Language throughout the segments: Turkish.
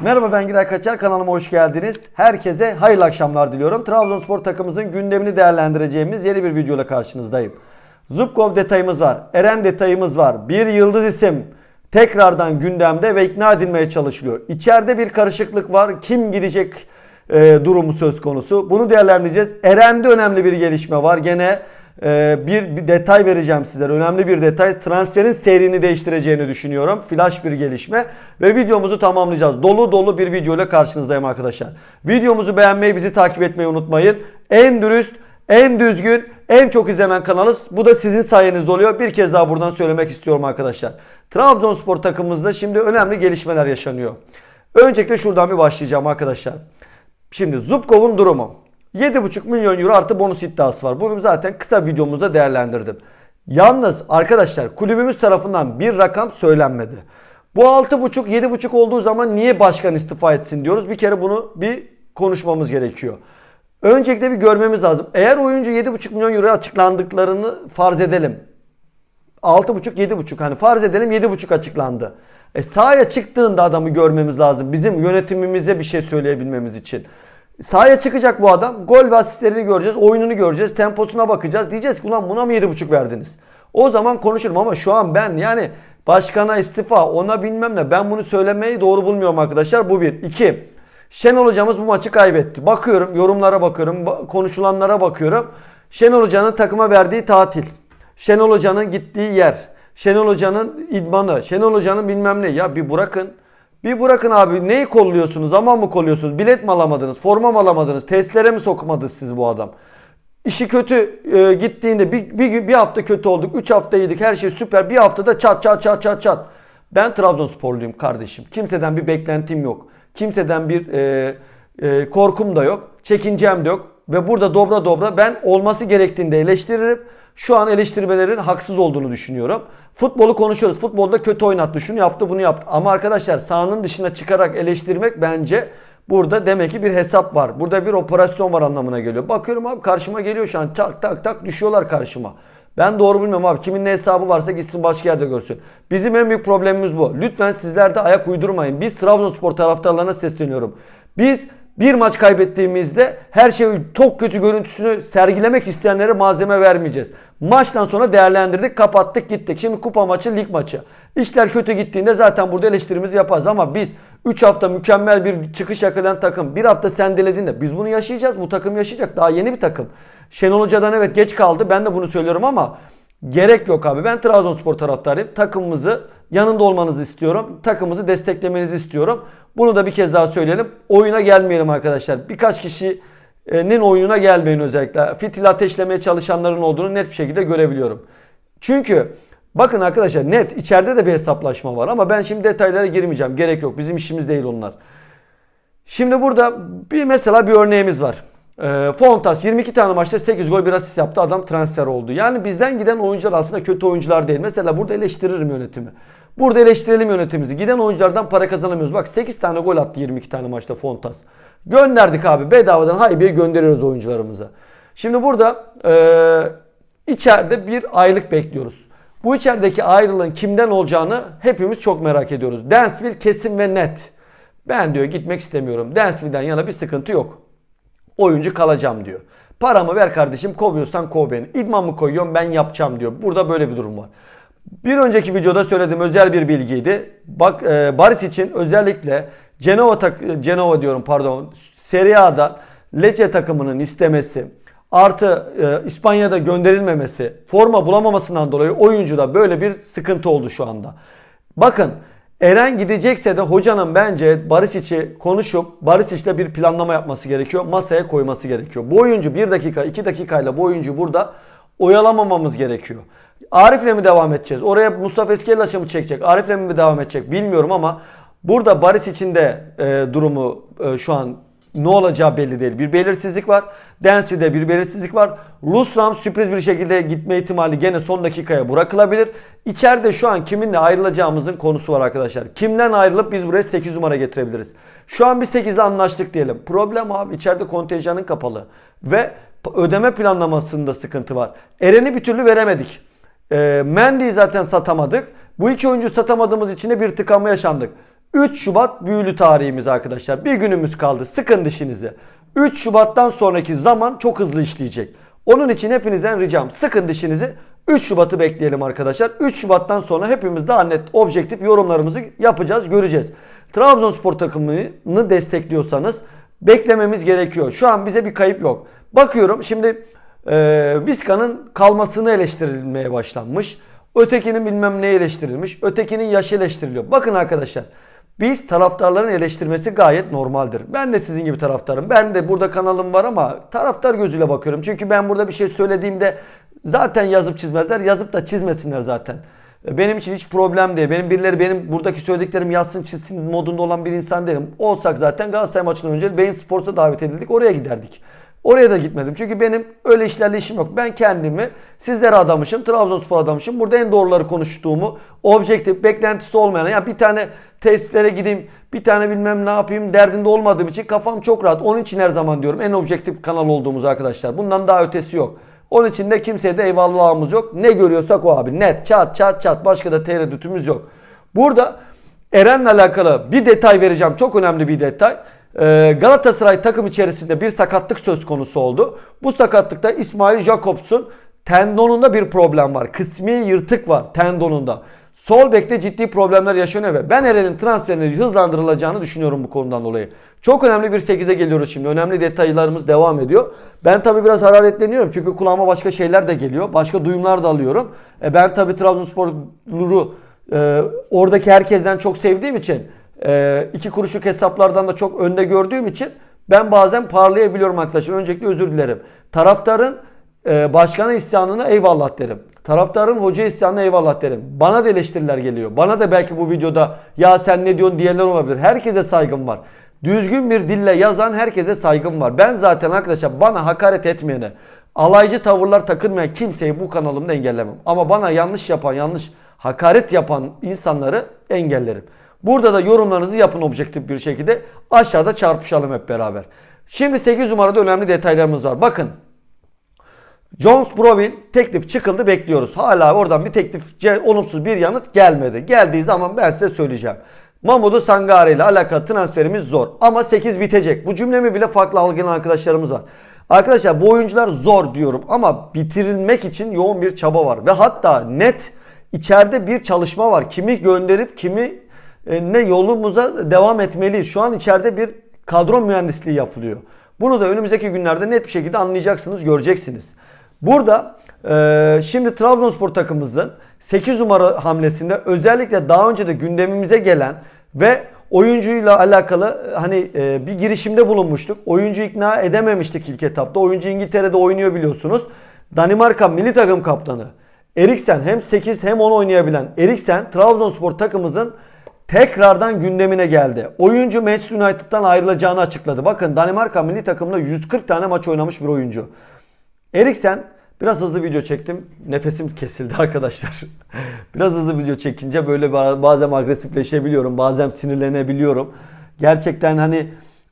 Merhaba ben Giray Kaçar kanalıma hoş geldiniz. Herkese hayırlı akşamlar diliyorum. Trabzonspor takımımızın gündemini değerlendireceğimiz yeni bir videoyla karşınızdayım. Zubkov detayımız var. Eren detayımız var. Bir yıldız isim tekrardan gündemde ve ikna edilmeye çalışılıyor. İçeride bir karışıklık var. Kim gidecek e, durumu söz konusu. Bunu değerlendireceğiz. Eren'de önemli bir gelişme var. Gene e, bir, bir detay vereceğim sizlere. Önemli bir detay. Transferin seyrini değiştireceğini düşünüyorum. Flash bir gelişme. Ve videomuzu tamamlayacağız. Dolu dolu bir video ile karşınızdayım arkadaşlar. Videomuzu beğenmeyi, bizi takip etmeyi unutmayın. En dürüst, en düzgün, en çok izlenen kanalız. Bu da sizin sayenizde oluyor. Bir kez daha buradan söylemek istiyorum arkadaşlar. Trabzonspor takımımızda şimdi önemli gelişmeler yaşanıyor. Öncelikle şuradan bir başlayacağım arkadaşlar. Şimdi Zubkov'un durumu. 7,5 milyon euro artı bonus iddiası var. Bunu zaten kısa videomuzda değerlendirdim. Yalnız arkadaşlar kulübümüz tarafından bir rakam söylenmedi. Bu 6,5 7,5 olduğu zaman niye başkan istifa etsin diyoruz. Bir kere bunu bir konuşmamız gerekiyor. Öncelikle bir görmemiz lazım. Eğer oyuncu 7,5 milyon euro açıklandıklarını farz edelim. 6,5 7,5 hani farz edelim 7,5 açıklandı. E sahaya çıktığında adamı görmemiz lazım. Bizim yönetimimize bir şey söyleyebilmemiz için. Sahaya çıkacak bu adam. Gol ve asistlerini göreceğiz. Oyununu göreceğiz. Temposuna bakacağız. Diyeceğiz ki ulan buna mı 7,5 verdiniz? O zaman konuşurum ama şu an ben yani başkana istifa ona bilmem ne ben bunu söylemeyi doğru bulmuyorum arkadaşlar. Bu bir. İki. Şenol hocamız bu maçı kaybetti. Bakıyorum yorumlara bakıyorum ba- konuşulanlara bakıyorum. Şenol hocanın takıma verdiği tatil. Şenol hocanın gittiği yer. Şenol hocanın idmanı. Şenol hocanın bilmem ne. Ya bir bırakın. Bir bırakın abi. Neyi kolluyorsunuz? Zaman mı kolluyorsunuz? Bilet mi alamadınız? Forma mı alamadınız? Testlere mi sokmadı siz bu adam? İşi kötü e, gittiğinde bir, bir, bir hafta kötü olduk. 3 hafta yedik. Her şey süper. Bir haftada çat çat çat çat çat. Ben Trabzonsporluyum kardeşim. Kimseden bir beklentim yok. Kimseden bir e, e, korkum da yok. Çekincem de yok. Ve burada dobra dobra ben olması gerektiğinde eleştiririm. Şu an eleştirmelerin haksız olduğunu düşünüyorum. Futbolu konuşuyoruz. Futbolda kötü oynattı. Şunu yaptı bunu yaptı. Ama arkadaşlar sahanın dışına çıkarak eleştirmek bence burada demek ki bir hesap var. Burada bir operasyon var anlamına geliyor. Bakıyorum abi karşıma geliyor şu an. Tak tak tak düşüyorlar karşıma. Ben doğru bilmiyorum abi. Kimin ne hesabı varsa gitsin başka yerde görsün. Bizim en büyük problemimiz bu. Lütfen sizler de ayak uydurmayın. Biz Trabzonspor taraftarlarına sesleniyorum. Biz bir maç kaybettiğimizde her şey çok kötü görüntüsünü sergilemek isteyenlere malzeme vermeyeceğiz. Maçtan sonra değerlendirdik, kapattık, gittik. Şimdi kupa maçı, lig maçı. İşler kötü gittiğinde zaten burada eleştirimizi yaparız ama biz 3 hafta mükemmel bir çıkış yakalayan takım, bir hafta sendelediğinde biz bunu yaşayacağız. Bu takım yaşayacak. Daha yeni bir takım. Şenol Hoca'dan evet geç kaldı. Ben de bunu söylüyorum ama Gerek yok abi. Ben Trabzonspor taraftarıyım. Takımımızı yanında olmanızı istiyorum. Takımımızı desteklemenizi istiyorum. Bunu da bir kez daha söyleyelim. Oyuna gelmeyelim arkadaşlar. Birkaç kişinin oyununa gelmeyin özellikle. Fitil ateşlemeye çalışanların olduğunu net bir şekilde görebiliyorum. Çünkü bakın arkadaşlar net içeride de bir hesaplaşma var ama ben şimdi detaylara girmeyeceğim. Gerek yok. Bizim işimiz değil onlar. Şimdi burada bir mesela bir örneğimiz var. E, Fontas 22 tane maçta 8 gol bir asist yaptı. Adam transfer oldu. Yani bizden giden oyuncular aslında kötü oyuncular değil. Mesela burada eleştiririm yönetimi. Burada eleştirelim yönetimimizi. Giden oyunculardan para kazanamıyoruz. Bak 8 tane gol attı 22 tane maçta Fontas. Gönderdik abi. Bedavadan haybiye gönderiyoruz oyuncularımızı. Şimdi burada e, içeride bir aylık bekliyoruz. Bu içerideki ayrılığın kimden olacağını hepimiz çok merak ediyoruz. Dansville kesin ve net. Ben diyor gitmek istemiyorum. Dansville'den yana bir sıkıntı yok. Oyuncu kalacağım diyor. Paramı ver kardeşim kovuyorsan kov beni. İdman mı koyuyorum ben yapacağım diyor. Burada böyle bir durum var. Bir önceki videoda söylediğim özel bir bilgiydi. Bak e, Baris için özellikle Genova tak Genova diyorum pardon. Serie A'dan Lecce takımının istemesi artı e, İspanya'da gönderilmemesi, forma bulamamasından dolayı oyuncuda böyle bir sıkıntı oldu şu anda. Bakın Eren gidecekse de hocanın bence Barisic'i konuşup Barisic'le bir planlama yapması gerekiyor. Masaya koyması gerekiyor. Bu oyuncu 1 dakika 2 dakikayla bu oyuncu burada oyalamamamız gerekiyor. Arif'le mi devam edeceğiz? Oraya Mustafa Eskellaç'ı mı çekecek? Arif'le mi devam edecek? Bilmiyorum ama burada Barisic'in de e, durumu e, şu an ne olacağı belli değil. Bir belirsizlik var. Dancy'de bir belirsizlik var. Lusram sürpriz bir şekilde gitme ihtimali gene son dakikaya bırakılabilir. İçeride şu an kiminle ayrılacağımızın konusu var arkadaşlar. Kimden ayrılıp biz buraya 8 numara getirebiliriz. Şu an bir 8 ile anlaştık diyelim. Problem abi içeride kontenjanın kapalı. Ve ödeme planlamasında sıkıntı var. Eren'i bir türlü veremedik. E, Mendy'yi zaten satamadık. Bu iki oyuncu satamadığımız için de bir tıkanma yaşandık. 3 Şubat büyülü tarihimiz arkadaşlar. Bir günümüz kaldı. Sıkın dişinizi. 3 Şubat'tan sonraki zaman çok hızlı işleyecek. Onun için hepinizden ricam sıkın dişinizi. 3 Şubat'ı bekleyelim arkadaşlar. 3 Şubat'tan sonra hepimiz daha net objektif yorumlarımızı yapacağız, göreceğiz. Trabzonspor takımını destekliyorsanız beklememiz gerekiyor. Şu an bize bir kayıp yok. Bakıyorum şimdi e, Vizca'nın kalmasını eleştirilmeye başlanmış. Ötekinin bilmem ne eleştirilmiş. Ötekinin yaşı eleştiriliyor. Bakın arkadaşlar biz taraftarların eleştirmesi gayet normaldir. Ben de sizin gibi taraftarım. Ben de burada kanalım var ama taraftar gözüyle bakıyorum. Çünkü ben burada bir şey söylediğimde zaten yazıp çizmezler. Yazıp da çizmesinler zaten. Benim için hiç problem değil. Benim birileri benim buradaki söylediklerim yazsın çizsin modunda olan bir insan değilim. Olsak zaten Galatasaray maçından önce Beyin Sports'a davet edildik. Oraya giderdik. Oraya da gitmedim. Çünkü benim öyle işlerle işim yok. Ben kendimi sizlere adamışım. Trabzonspor adamışım. Burada en doğruları konuştuğumu, objektif, beklentisi olmayan, ya bir tane testlere gideyim, bir tane bilmem ne yapayım derdinde olmadığım için kafam çok rahat. Onun için her zaman diyorum en objektif kanal olduğumuz arkadaşlar. Bundan daha ötesi yok. Onun için de kimseye de eyvallahımız yok. Ne görüyorsak o abi. Net, çat çat çat. Başka da tereddütümüz yok. Burada Eren'le alakalı bir detay vereceğim. Çok önemli bir detay. Ee, Galatasaray takım içerisinde bir sakatlık söz konusu oldu. Bu sakatlıkta İsmail Jakobs'un tendonunda bir problem var. Kısmi yırtık var tendonunda. Sol bekte ciddi problemler yaşanıyor ve ben Eren'in transferinin hızlandırılacağını düşünüyorum bu konudan dolayı. Çok önemli bir 8'e geliyoruz şimdi. Önemli detaylarımız devam ediyor. Ben tabii biraz hararetleniyorum çünkü kulağıma başka şeyler de geliyor. Başka duyumlar da alıyorum. E ben tabii Trabzonspor'u e, oradaki herkesten çok sevdiğim için e, iki kuruşluk hesaplardan da çok önde gördüğüm için ben bazen parlayabiliyorum arkadaşlar. Öncelikle özür dilerim. Taraftarın e, başkana isyanına eyvallah derim. Taraftarın hoca isyanına eyvallah derim. Bana da eleştiriler geliyor. Bana da belki bu videoda ya sen ne diyorsun diyenler olabilir. Herkese saygım var. Düzgün bir dille yazan herkese saygım var. Ben zaten arkadaşlar bana hakaret etmeyene, alaycı tavırlar takınmayan kimseyi bu kanalımda engellemem. Ama bana yanlış yapan, yanlış hakaret yapan insanları engellerim. Burada da yorumlarınızı yapın objektif bir şekilde. Aşağıda çarpışalım hep beraber. Şimdi 8 numarada önemli detaylarımız var. Bakın Jones Brovin teklif çıkıldı bekliyoruz. Hala oradan bir teklif olumsuz bir yanıt gelmedi. Geldiği zaman ben size söyleyeceğim. Mamudu Sangare ile alakalı transferimiz zor. Ama 8 bitecek. Bu cümlemi bile farklı algılayan arkadaşlarımız var. Arkadaşlar bu oyuncular zor diyorum ama bitirilmek için yoğun bir çaba var. Ve hatta net içeride bir çalışma var. Kimi gönderip kimi e, ne yolumuza devam etmeliyiz. Şu an içeride bir kadro mühendisliği yapılıyor. Bunu da önümüzdeki günlerde net bir şekilde anlayacaksınız, göreceksiniz. Burada e, şimdi Trabzonspor takımımızın 8 numara hamlesinde özellikle daha önce de gündemimize gelen ve oyuncuyla alakalı hani e, bir girişimde bulunmuştuk. Oyuncu ikna edememiştik ilk etapta. Oyuncu İngiltere'de oynuyor biliyorsunuz. Danimarka milli takım kaptanı Eriksen hem 8 hem 10 oynayabilen Eriksen Trabzonspor takımımızın tekrardan gündemine geldi. Oyuncu Manchester United'dan ayrılacağını açıkladı. Bakın Danimarka milli takımında 140 tane maç oynamış bir oyuncu. Eriksen biraz hızlı video çektim. Nefesim kesildi arkadaşlar. biraz hızlı video çekince böyle bazen agresifleşebiliyorum. Bazen sinirlenebiliyorum. Gerçekten hani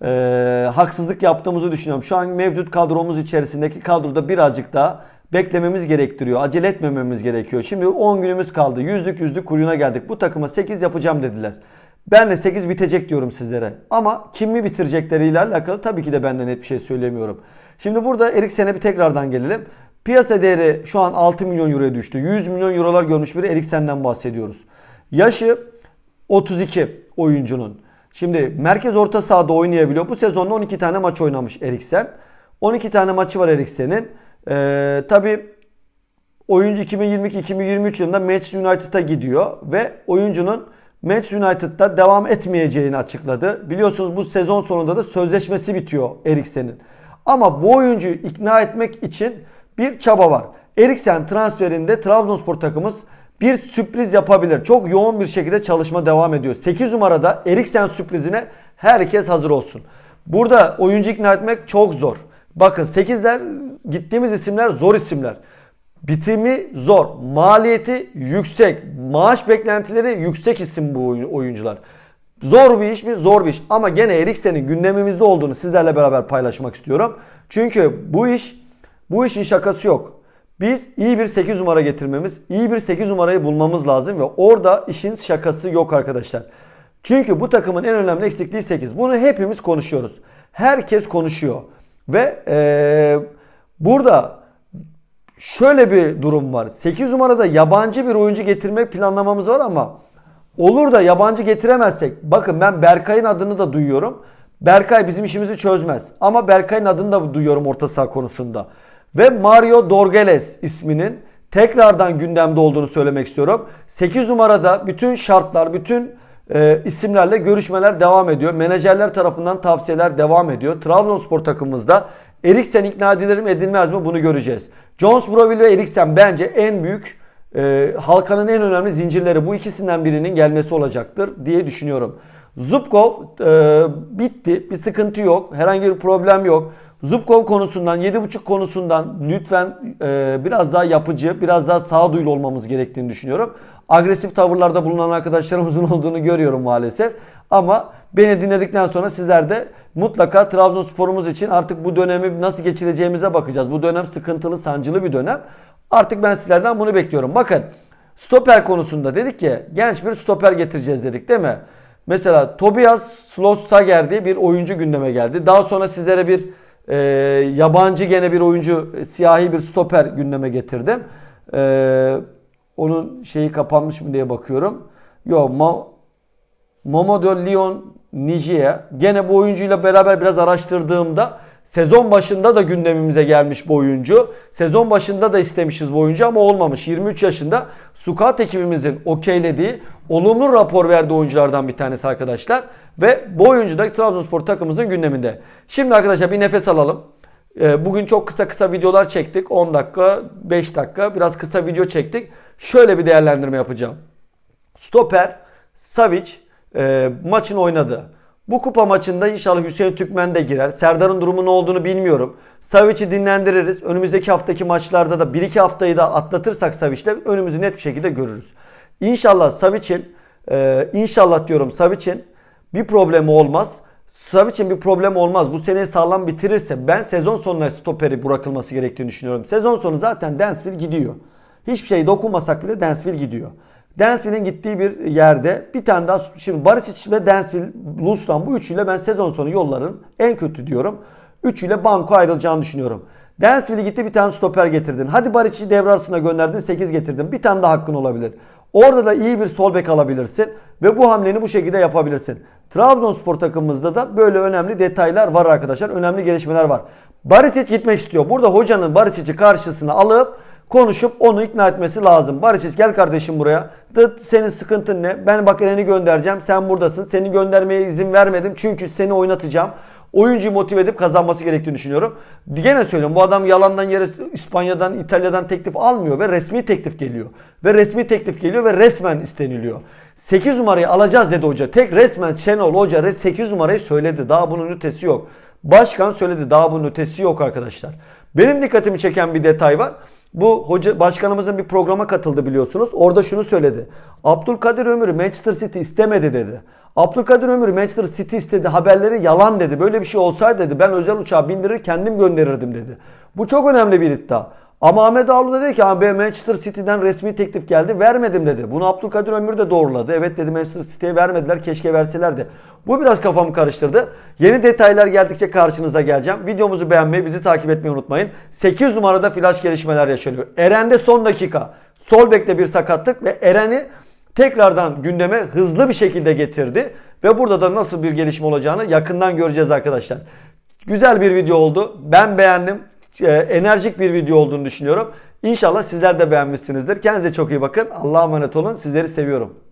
e, haksızlık yaptığımızı düşünüyorum. Şu an mevcut kadromuz içerisindeki kadroda birazcık daha beklememiz gerektiriyor. Acele etmememiz gerekiyor. Şimdi 10 günümüz kaldı. Yüzlük yüzlük kuyruğuna geldik. Bu takıma 8 yapacağım dediler. Ben de 8 bitecek diyorum sizlere. Ama kimi bitirecekleriyle alakalı tabii ki de benden net bir şey söylemiyorum. Şimdi burada Eriksen'e bir tekrardan gelelim. Piyasa değeri şu an 6 milyon euroya düştü. 100 milyon eurolar görmüş bir Eriksen'den bahsediyoruz. Yaşı 32 oyuncunun. Şimdi merkez orta sahada oynayabiliyor. Bu sezonda 12 tane maç oynamış Eriksen. 12 tane maçı var Eriksen'in. Ee, Tabi oyuncu 2022-2023 yılında Manchester United'a gidiyor ve oyuncunun Manchester United'da devam etmeyeceğini açıkladı. Biliyorsunuz bu sezon sonunda da sözleşmesi bitiyor Eriksen'in. Ama bu oyuncuyu ikna etmek için bir çaba var. Eriksen transferinde Trabzonspor takımımız bir sürpriz yapabilir. Çok yoğun bir şekilde çalışma devam ediyor. 8 numarada Eriksen sürprizine herkes hazır olsun. Burada oyuncu ikna etmek çok zor. Bakın 8'ler gittiğimiz isimler zor isimler. Bitimi zor. Maliyeti yüksek. Maaş beklentileri yüksek isim bu oyuncular. Zor bir iş mi? Zor bir iş. Ama gene Eriksen'in gündemimizde olduğunu sizlerle beraber paylaşmak istiyorum. Çünkü bu iş bu işin şakası yok. Biz iyi bir 8 numara getirmemiz, iyi bir 8 numarayı bulmamız lazım ve orada işin şakası yok arkadaşlar. Çünkü bu takımın en önemli eksikliği 8. Bunu hepimiz konuşuyoruz. Herkes konuşuyor. Ve eee, burada şöyle bir durum var. 8 numarada yabancı bir oyuncu getirme planlamamız var ama olur da yabancı getiremezsek bakın ben Berkay'ın adını da duyuyorum. Berkay bizim işimizi çözmez. Ama Berkay'ın adını da duyuyorum orta saha konusunda. Ve Mario Dorgeles isminin tekrardan gündemde olduğunu söylemek istiyorum. 8 numarada bütün şartlar, bütün e, isimlerle görüşmeler devam ediyor. Menajerler tarafından tavsiyeler devam ediyor. Trabzonspor takımımızda Eriksen ikna edilir mi edilmez mi bunu göreceğiz. Jones Broville ve Eriksen bence en büyük e, halkanın en önemli zincirleri bu ikisinden birinin gelmesi olacaktır diye düşünüyorum. Zubkov e, bitti. Bir sıkıntı yok. Herhangi bir problem yok. Zubkov konusundan, 7.5 konusundan lütfen e, biraz daha yapıcı, biraz daha sağduyulu olmamız gerektiğini düşünüyorum. Agresif tavırlarda bulunan arkadaşlarımızın olduğunu görüyorum maalesef. Ama beni dinledikten sonra sizler de mutlaka Trabzonsporumuz için artık bu dönemi nasıl geçireceğimize bakacağız. Bu dönem sıkıntılı, sancılı bir dönem. Artık ben sizlerden bunu bekliyorum. Bakın stoper konusunda dedik ki genç bir stoper getireceğiz dedik değil mi? Mesela Tobias Slossager diye bir oyuncu gündeme geldi. Daha sonra sizlere bir e, yabancı gene bir oyuncu, e, siyahi bir stoper gündeme getirdim. E, onun şeyi kapanmış mı diye bakıyorum. Yok, Ma Momodo Leon Nijiye. Gene bu oyuncuyla beraber biraz araştırdığımda sezon başında da gündemimize gelmiş bu oyuncu. Sezon başında da istemişiz bu oyuncu ama olmamış. 23 yaşında Sukat ekibimizin okeylediği, olumlu rapor verdiği oyunculardan bir tanesi arkadaşlar. Ve bu oyuncu da Trabzonspor takımımızın gündeminde. Şimdi arkadaşlar bir nefes alalım. Ee, Bugün çok kısa kısa videolar çektik. 10 dakika, 5 dakika biraz kısa video çektik. Şöyle bir değerlendirme yapacağım. Stoper, Savic e, maçın oynadı. Bu kupa maçında inşallah Hüseyin Türkmen de girer. Serdar'ın durumu ne olduğunu bilmiyorum. Savic'i dinlendiririz. Önümüzdeki haftaki maçlarda da 1-2 haftayı da atlatırsak Savic'le önümüzü net bir şekilde görürüz. İnşallah Savic'in e, inşallah diyorum Savic'in bir problemi olmaz. Savic'in bir problemi olmaz. Bu seneyi sağlam bitirirse ben sezon sonuna stoperi bırakılması gerektiğini düşünüyorum. Sezon sonu zaten Dansville gidiyor. Hiçbir şey dokunmasak bile Dansville gidiyor. Dansville'in gittiği bir yerde bir tane daha şimdi Barisic ve Dansville, Luslan bu üçüyle ben sezon sonu yolların en kötü diyorum. Üçüyle banko ayrılacağını düşünüyorum. Dansville gitti bir tane stoper getirdin. Hadi Baric'i devre arasına gönderdin 8 getirdin. Bir tane daha hakkın olabilir. Orada da iyi bir sol bek alabilirsin ve bu hamleni bu şekilde yapabilirsin. Trabzonspor takımımızda da böyle önemli detaylar var arkadaşlar. Önemli gelişmeler var. Barisic gitmek istiyor. Burada hocanın Barisic'i karşısına alıp konuşup onu ikna etmesi lazım. Barisic gel kardeşim buraya. Dıt senin sıkıntın ne? Ben bak Eren'i göndereceğim. Sen buradasın. Seni göndermeye izin vermedim. Çünkü seni oynatacağım. Oyuncuyu motive edip kazanması gerektiğini düşünüyorum. Gene söylüyorum bu adam yalandan yere İspanya'dan, İtalya'dan teklif almıyor ve resmi teklif geliyor. Ve resmi teklif geliyor ve resmen isteniliyor. 8 numarayı alacağız dedi hoca. Tek resmen Şenol Hoca 8 numarayı söyledi. Daha bunun ötesi yok. Başkan söyledi. Daha bunun ötesi yok arkadaşlar. Benim dikkatimi çeken bir detay var. Bu hoca başkanımızın bir programa katıldı biliyorsunuz. Orada şunu söyledi. Abdülkadir Ömür'ü Manchester City istemedi dedi. Abdülkadir Ömür Manchester City istedi haberleri yalan dedi. Böyle bir şey olsaydı dedi ben özel uçağa bindirir kendim gönderirdim dedi. Bu çok önemli bir iddia. Ama Ahmet da dedi ki abi Manchester City'den resmi teklif geldi vermedim dedi. Bunu Abdülkadir Ömür de doğruladı. Evet dedi Manchester City'ye vermediler keşke verselerdi. Bu biraz kafamı karıştırdı. Yeni detaylar geldikçe karşınıza geleceğim. Videomuzu beğenmeyi bizi takip etmeyi unutmayın. 8 numarada flash gelişmeler yaşanıyor. Eren'de son dakika. Sol bekte bir sakatlık ve Eren'i tekrardan gündeme hızlı bir şekilde getirdi. Ve burada da nasıl bir gelişme olacağını yakından göreceğiz arkadaşlar. Güzel bir video oldu. Ben beğendim. Ee, enerjik bir video olduğunu düşünüyorum. İnşallah sizler de beğenmişsinizdir. Kendinize çok iyi bakın. Allah'a emanet olun. Sizleri seviyorum.